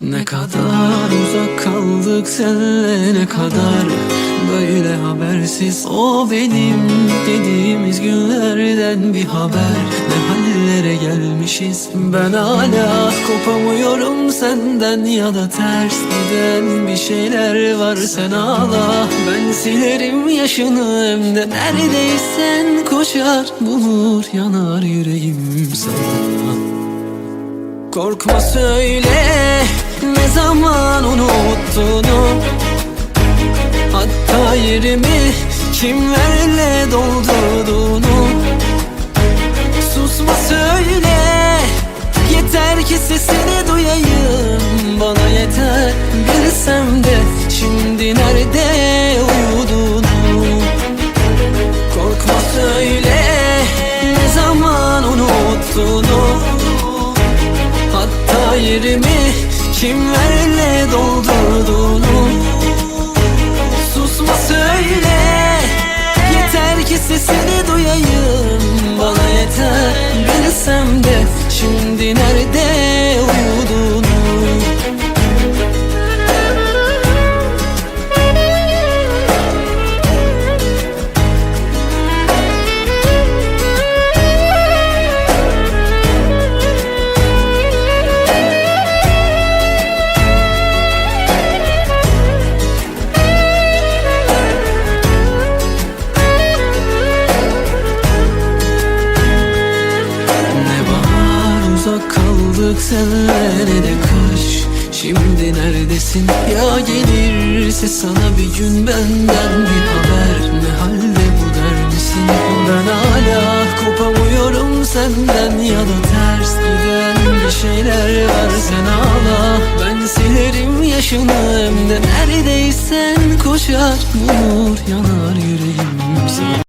Ne kadar uzak kaldık senle ne kadar Böyle habersiz. O benim dediğimiz günlerden bir haber. Ne hallere gelmişiz? Ben hala kopamıyorum senden Ya da ters giden bir şeyler var. Sen ağla Ben silerim yaşını hem de neredeysen. Koşar Bulur yanar yüreğim sana Korkma söyle ne zaman unuttuğunu Hatta yerimi kimlerle doldurduğunu Yerimi kimlerle doldurduğunu? Susma söyle Yeter ki sesini duyayım. Bana yeter bilsem kaldık senle ne de kış Şimdi neredesin? Ya gelirse sana bir gün benden bir haber. Ne halde bu der misin ben hala kopamıyorum senden Ya da ters giden bir şeyler var. Sen ağla Ben silerim yaşını. Hem de neredeysen koşar bulur yanar